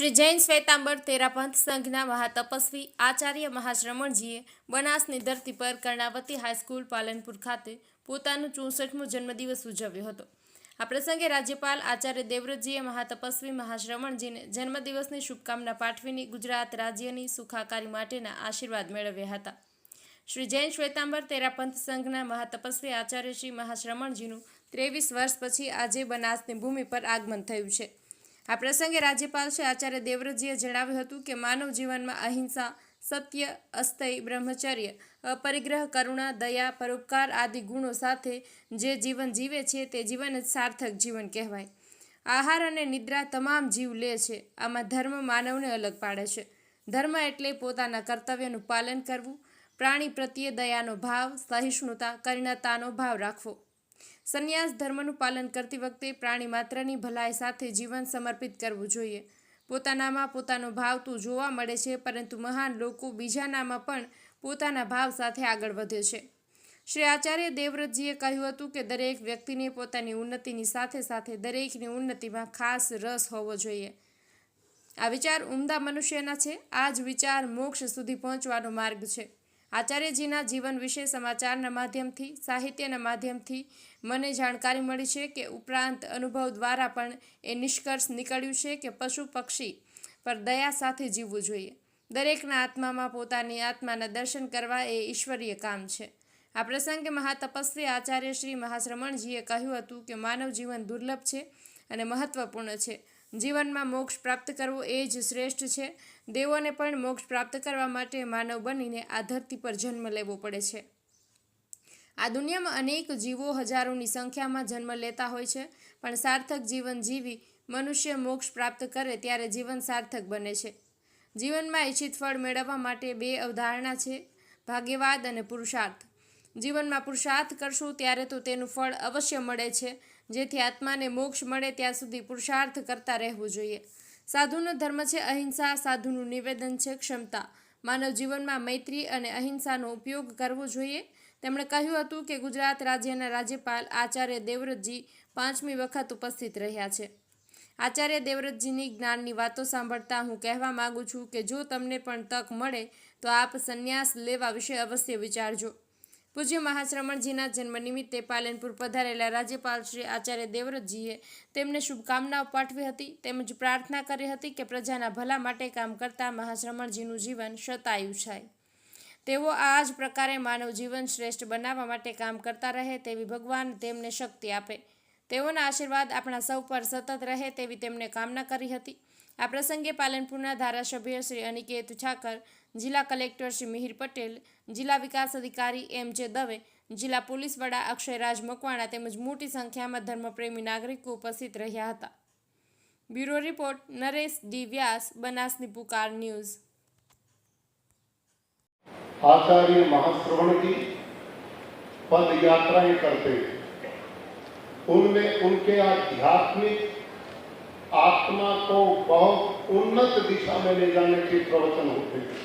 શ્રી જૈન શ્વેતાંબર તેરાપંથ સંઘના મહાતપસ્વી આચાર્ય મહાશ્રમણજીએ બનાસની ધરતી પર કર્ણાવતી હાઈસ્કૂલ પાલનપુર ખાતે પોતાનો ચોસઠમો જન્મદિવસ ઉજવ્યો હતો. આ પ્રસંગે રાજ્યપાલ આચાર્ય દેવવ્રતજીએ મહાતપસ્વી મહાશ્રમણજીને જન્મદિવસની શુભકામના પાઠવીને ગુજરાત રાજ્યની સુખાકારી માટેના આશીર્વાદ મેળવ્યા હતા. શ્રી જૈન શ્વેતાંબર તેરાપંથ સંઘના મહાતપસ્વી આચાર્ય શ્રી મહાશ્રમણજીનું ત્રેવીસ વર્ષ પછી આજે બનાસની ભૂમિ પર આગમન થયું છે. આ પ્રસંગે રાજ્યપાલ શ્રી આચાર્ય દેવવ્રતજીએ જણાવ્યું હતું કે માનવ જીવનમાં અહિંસા, સત્ય અસ્તય બ્રહ્મચર્ય, અપરિગ્રહ, કરુણા, દયા, પરોપકાર આદિ ગુણો સાથે જે જીવન જીવે છે તે જીવન જ સાર્થક જીવન કહેવાય. આહાર અને નિદ્રા તમામ જીવ લે છે. આમાં ધર્મ માનવને અલગ પાડે છે. ધર્મ એટલે પોતાના કર્તવ્યનું પાલન કરવું, પ્રાણી પ્રત્યે દયાનો ભાવ, સહિષ્ણુતા, કરુણતાનો ભાવ રાખવો. સંન્યાસ ધર્મનું પાલન કરતી વખતે પ્રાણી માત્રની ભલાઈ સાથે જીવન સમર્પિત કરવું જોઈએ. પોતાનામાં પોતાનો ભાવ તો જોવા મળે છે, પરંતુ મહાન લોકો બીજાનામાં પણ પોતાના ભાવ સાથે આગળ વધે છે. શ્રી આચાર્ય દેવવ્રતજીએ કહ્યું હતું કે દરેક વ્યક્તિને પોતાની ઉન્નતિની સાથે સાથે દરેકની ઉન્નતિમાં ખાસ રસ હોવો જોઈએ. આ વિચાર ઉમદા મનુષ્યના છે. આ જ વિચાર મોક્ષ સુધી પહોંચવાનો માર્ગ છે. આચાર્યજીના જીવન વિશે સમાચારના માધ્યમથી, સાહિત્યના માધ્યમથી મને જાણકારી મળી છે કે ઉપરાંત અનુભવ દ્વારા પણ એ નિષ્કર્ષ નીકળ્યું છે કે પશુ પક્ષી પર દયા સાથે જીવવું જોઈએ. દરેકના આત્મામાં પોતાની આત્માના દર્શન કરવા એ ઈશ્વરીય કામ છે. આ પ્રસંગે મહાતપસ્વી આચાર્ય શ્રી મહાશ્રમણજીએ કહ્યું હતું કે માનવ જીવન દુર્લભ છે અને મહત્વપૂર્ણ છે. જીવનમાં મોક્ષ પ્રાપ્ત કરવો એ જ શ્રેષ્ઠ છે. દેવોને પણ મોક્ષ પ્રાપ્ત કરવા માટે માનવ બનીને આ ધરતી પર જન્મ લેવો પડે છે. આ દુનિયામાં અનેક જીવો હજારોની સંખ્યામાં જન્મ લેતા હોય છે, પણ સાર્થક જીવન જીવી મનુષ્ય મોક્ષ પ્રાપ્ત કરે ત્યારે જીવન સાર્થક બને છે. જીવનમાં ઈચ્છિત ફળ મેળવવા માટે બે અવધારણા છે, ભાગ્યવાદ અને પુરુષાર્થ. જીવનમાં પુરુષાર્થ કરશું ત્યારે તો તેનું ફળ અવશ્ય મળે છે જેથી આત્માને મોક્ષ મળે ત્યાં સુધી પુરુષાર્થ કરતા રહેવું જોઈએ. સાધુનો ધર્મ છે અહિંસા. સાધુનું નિવેદન છે ક્ષમતા. માનવ જીવનમાં મૈત્રી અને અહિંસાનો ઉપયોગ કરવો જોઈએ. તેમણે કહ્યું હતું કે ગુજરાત રાજ્યના રાજ્યપાલ આચાર્ય દેવવ્રતજી પાંચમી વખત ઉપસ્થિત રહ્યા છે. આચાર્ય દેવવ્રતજીની જ્ઞાનની વાતો સાંભળતા હું કહેવા માગું છું કે જો તમને પણ તક મળે તો આપ સંન્યાસ લેવા વિશે અવશ્ય વિચારજો. પૂજ્ય મહાશ્રમણજીના જન્મ નિમિત્તે પાલનપુર પધારેલા રાજ્યપાલ શ્રી આચાર્ય દેવવ્રતજીએ તેમને શુભકામનાઓ પાઠવી હતી, તેમજ પ્રાર્થના કરી હતી કે પ્રજાના ભલા માટે કામ કરતા મહાશ્રમણજીનું જીવન શતાયુ થાય તેઓ આ જ પ્રકારે માનવ જીવન શ્રેષ્ઠ બનાવવા માટે કામ કરતા રહે તેવી ભગવાન તેમને શક્તિ આપે. તેઓના આશીર્વાદ આપણા સૌ પર સતત રહે તેવી તેમને કામના કરી હતી. આ પ્રસંગે પાલનપુરના ધારાસભ્ય શ્રી અનિકેત ઠાકર જિલ્લા કલેક્ટર શ્રી મિહિર પટેલ જિલ્લા વિકાસ અધિકારી એમ જે દવે જિલ્લા પોલીસ વડા અક્ષયરાજ મકવાણા તેમજ મોટી સંખ્યામાં ધર્મપ્રેમી નાગરિકો ઉપસ્થિત રહ્યા હતા bureau report Naresh D Vyas બનાસની પુકાર news Acharya महाश्रवण की पद यात्राएं करते उनमें उनके आध्यात्मिक आत्मा को बहुत उन्नत दिशा में ले जाने के प्रवचन होते हैं।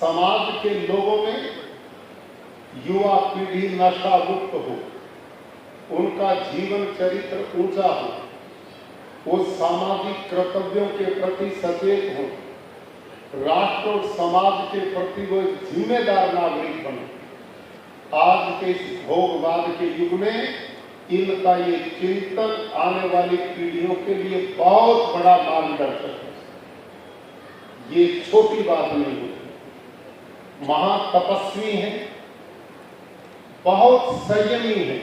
समाज के लोगों में युवा पीढ़ी नशा मुक्त हो, उनका जीवन चरित्र ऊँचा हो, वो सामाजिक कर्तव्यों के प्रति सचेत हो, राष्ट्र और समाज के प्रति वो जिम्मेदार नागरिक बने। आज के इस भोगवाद के युग में इनका ये चिंतन आने वाली पीढ़ियों के लिए बहुत बड़ा मार्गदर्शक है। ये छोटी बात नहीं है। महातपस्वी है, बहुत संयमी है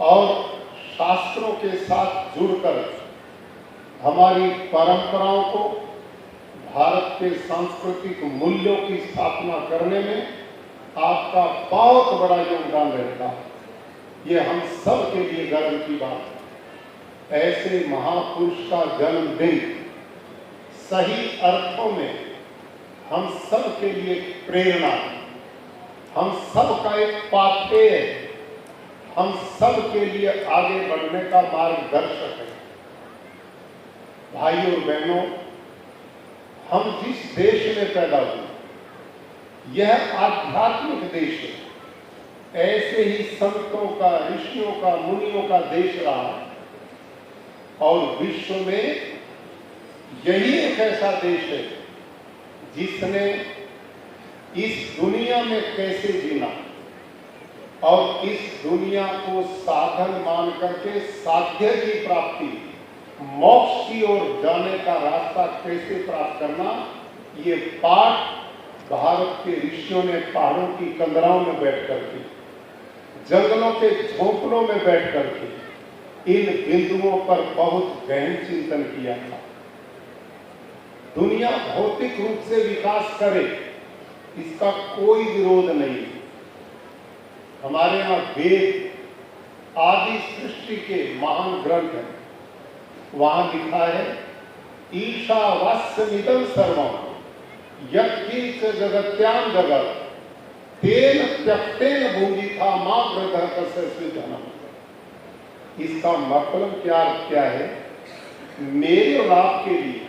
और शास्त्रों के साथ जुड़कर हमारी परंपराओं को, भारत के सांस्कृतिक मूल्यों की स्थापना करने में आपका बहुत बड़ा योगदान रहता है। ये हम सब के लिए गर्व की बात है। ऐसे महापुरुष का जन्मदिन सही अर्थों में हम सब के लिए प्रेरणा हम सब का एक पाथेय है। हम सब के लिए आगे बढ़ने का मार्गदर्शक है। भाइयों और बहनों, हम जिस देश में पैदा हुए, यह आध्यात्मिक देश है। ऐसे ही संतों का, ऋषियों का, मुनियों का देश रहा। और विश्व में यही एक ऐसा देश है जिसने इस दुनिया में कैसे जीना और इस दुनिया को साधन मान करके साध्य की प्राप्ति, मोक्ष की ओर जाने का रास्ता कैसे प्राप्त करना, ये पाठ भारत के ऋषियों ने पहाड़ों की कंदराओं में बैठ करके जंगलों के झोंपड़ों में बैठ करके इन बिंदुओं पर बहुत गहन चिंतन किया था। दुनिया भौतिक रूप से विकास करे, इसका कोई विरोध नहीं। हमारे यहाँ वेद, आदि सृष्टि के महान ग्रंथ है। वहाँ लिखा है, ईशावास्यमिदं सर्वम यत्किंच जगत्याम जगत। तेन त्यक्तेन भूमि था मां ग्रह कस्य धनम इसका मतलब क्या अर्थ क्या है मेरे और आपके लिए